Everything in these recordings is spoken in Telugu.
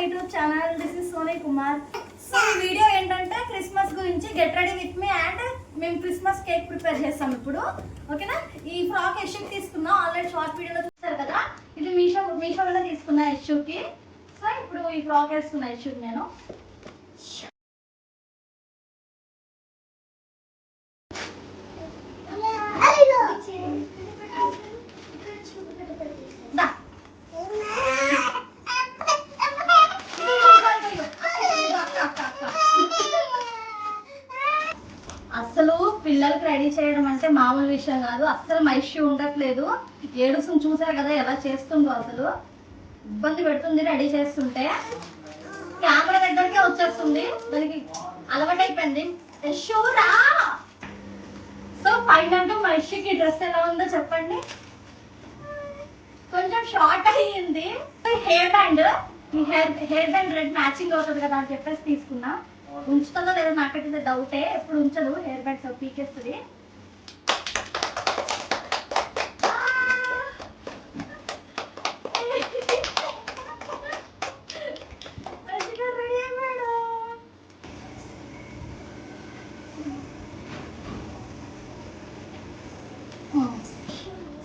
YouTube channel this is Soni Kumar so ఈ వీడియో ఏంటంటే క్రిస్మస్ గురించి get ready with me and మేము క్రిస్మస్ కేక్ ప్రిపేర్ చేస్తాం ఇప్పుడు. ఓకేనా ఈ ఫ్రాక్ ఎష్యూకి తీసుకున్నాం ఆల్రెడీ షార్ట్ వీడియోలో చూస్తారు కదా? ఇది మీషో మీషోలో తీసుకున్న ఎష్యూకి సో ఇప్పుడు ఈ ఫ్రాక్ వేసుకున్న ఎష్యూకి నేను. అసలు పిల్లలకి రెడీ చేయడం అంటే మామూలు విషయం కాదు. అస్సలు మా ఇష్యూ ఉండట్లేదు. ఏడుసుని చూసారు కదా ఎలా చేస్తుందో అసలు. ఇబ్బంది పెడుతుంది రెడీ చేస్తుంటే. కెమెరా దగ్గరికే వచ్చేస్తుంది. దానికి అలవాటు అయిపోయింది. యశు సో ఫైనల్ మా ఇష్యూకి డ్రెస్ ఎలా ఉందో చెప్పండి. కొంచెం షార్ట్ అయ్యింది. Hair band. ఈ hair hair band red matching అవుతుంది కదా అని చెప్పేసి తీసుకున్నా. ఉంచుతుందో లేదో నాకైతే డౌటే ఎప్పుడు ఉంచదు హెయిర్ బ్యాండ్స్ పీకేస్తుంది.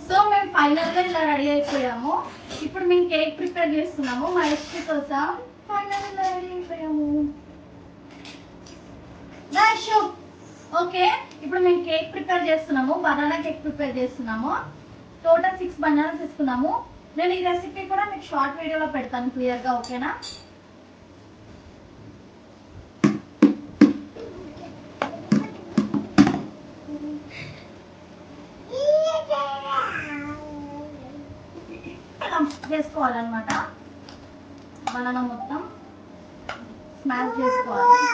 సో మేము ఫైనల్గా ఇలా రెడీ అయిపోయాము. ఇప్పుడు మేము కేక్ ప్రిపేర్ చేస్తున్నాము. మా ఇష్ట కోసం ఫైనల్ ఇలా రెడీ అయిపోయాము ఓకే ఇప్పుడు మేము కేక్ ప్రిపేర్ చేస్తున్నాము బనానా కేక్ ప్రిపేర్ చేస్తున్నాము టోటల్ సిక్స్ బనానాస్ తీసుకున్నాము నేను ఈ రెసిపీ కూడా మీకు షార్ట్ వీడియోలో పెడతాను క్లియర్గా ఓకేనా ఇలా చేసుకోవాలన్నమాట బనానా మొత్తం స్మాష్ చేసుకోవాలి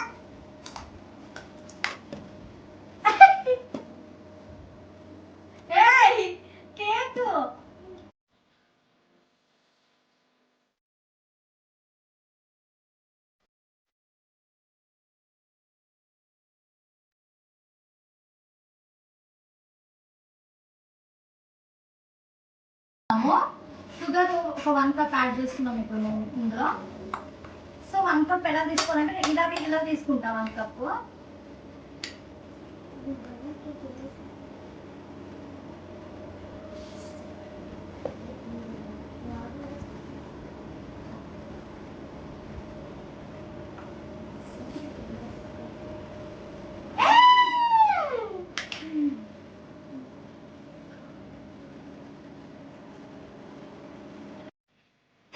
ఏయ్ కేక్ షుగర్ ఒక వన్ కప్ యాడ్ చేసుకున్నాం ఇప్పుడు మేము ఇందులో. సో వన్ కప్ ఎలా తీసుకోవాలంటే ఇలా ఇలా తీసుకుంటాం వన్ కప్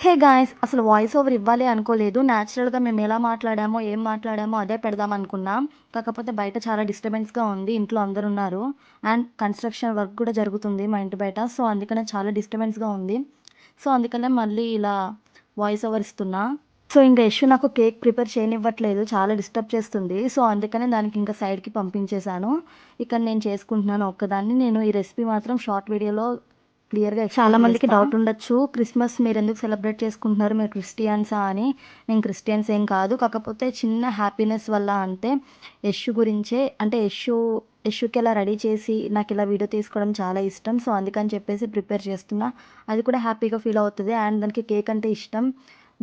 హే గాయస్ అసలు వాయిస్ ఓవర్ ఇవ్వాలి అనుకోలేదు. న్యాచురల్గా మేము ఎలా మాట్లాడామో ఏం మాట్లాడామో అదే పెడదాం అనుకున్నాం. కాకపోతే బయట చాలా డిస్టర్బెన్స్గా ఉంది ఇంట్లో అందరు ఉన్నారు. అండ్ కన్స్ట్రక్షన్ వర్క్ కూడా జరుగుతుంది మా ఇంటి బయట. సో అందుకనే చాలా డిస్టర్బెన్స్గా ఉంది. సో అందుకనే మళ్ళీ ఇలా వాయిస్ ఓవర్ ఇస్తున్నా. సో ఇంకా యశు నాకు కేక్ ప్రిపేర్ చేయనివ్వట్లేదు చాలా డిస్టర్బ్ చేస్తుంది. సో అందుకనే దానికి ఇంకా సైడ్కి పంపించేశాను. ఇక్కడ నేను చేసుకుంటున్నాను ఒక్కదాన్ని. నేను ఈ రెసిపీ మాత్రం షార్ట్ వీడియోలో క్లియర్గా చాలా మందికి డౌట్ ఉండొచ్చు. క్రిస్మస్ మీరు ఎందుకు సెలబ్రేట్ చేసుకుంటున్నారు? మీరు క్రిస్టియన్సా అని. నేను క్రిస్టియన్స్ ఏం కాదు. కాకపోతే చిన్న హ్యాపీనెస్ వల్ల అంటే యశు గురించే అంటే యశు యశుకి ఇలా రెడీ చేసి నాకు ఇలా వీడియో తీసుకోవడం చాలా ఇష్టం. సో అందుకని చెప్పేసి ప్రిపేర్ చేస్తున్నా. అది కూడా హ్యాపీగా ఫీల్ అవుతుంది. అండ్ దానికి కేక్ అంటే ఇష్టం.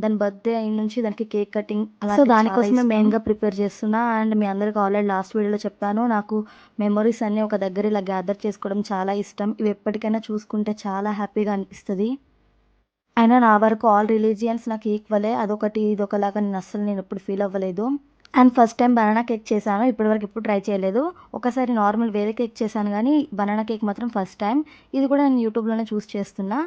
దాని బర్త్డే అయిన నుంచి దానికి కేక్ కటింగ్ సో దానికోసమే మెయిన్గా ప్రిపేర్ చేస్తున్నా. అండ్ మీ అందరికి ఆల్రెడీ లాస్ట్ వీడియోలో చెప్పాను. నాకు మెమొరీస్ అన్నీ ఒక దగ్గర ఇలా గ్యాదర్ చేసుకోవడం చాలా ఇష్టం. ఇవి ఎప్పటికైనా చూసుకుంటే చాలా హ్యాపీగా అనిపిస్తుంది. అయినా నా వరకు ఆల్ రిలీజియన్స్ నాకు ఈక్వలే అదొకటి ఇదొకలాగా నేను అస్సలు నేను ఎప్పుడు ఫీల్ అవ్వలేదు. And first time banana cake చేశాను. ఇప్పటివరకు ఎప్పుడు ట్రై చేయలేదు. ఒకసారి నార్మల్ వేరే కేక్ చేశాను కానీ బనానా కేక్ మాత్రం ఫస్ట్ టైం ఇది కూడా నేను యూట్యూబ్లోనే చూస్ చేస్తున్నా.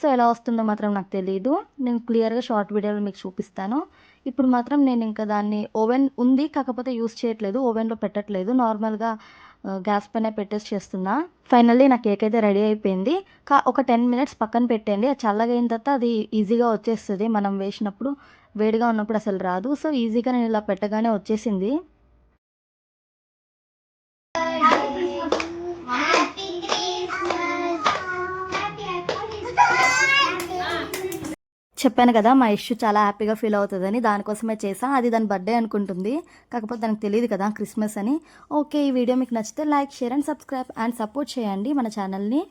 సో ఎలా వస్తుందో మాత్రం నాకు తెలియదు నేను క్లియర్గా షార్ట్ వీడియోలో మీకు చూపిస్తాను. ఇప్పుడు మాత్రం నేను ఇంకా దాన్ని ఓవెన్ ఉంది కాకపోతే యూస్ చేయట్లేదు. ఓవెన్లో పెట్టట్లేదు. నార్మల్గా గ్యాస్ పైన పెట్టేసి చేస్తున్నా. ఫైనల్లీ నా కేక్ అయితే రెడీ అయిపోయింది. కా ఒక టెన్ మినిట్స్ పక్కన పెట్టండి అది చల్లగా అయిన తర్వాత అది ఈజీగా వచ్చేస్తుంది. మనం వేసినప్పుడు వేడిగా ఉన్నప్పుడు అసలు రాదు. సో ఈజీగా నేను ఇలా పెట్టగానే వచ్చేసింది. చెప్పాను కదా మా ఇష్యూ చాలా హ్యాపీగా ఫీల్ అవుతుందని దానికోసమే చేసా అది దాని బర్త్డే అనుకుంటుంది. కాకపోతే దానికి తెలియదు కదా క్రిస్మస్ అని. ఓకే ఈ వీడియో మీకు నచ్చితే like share and subscribe and support చేయండి మన ఛానల్ని.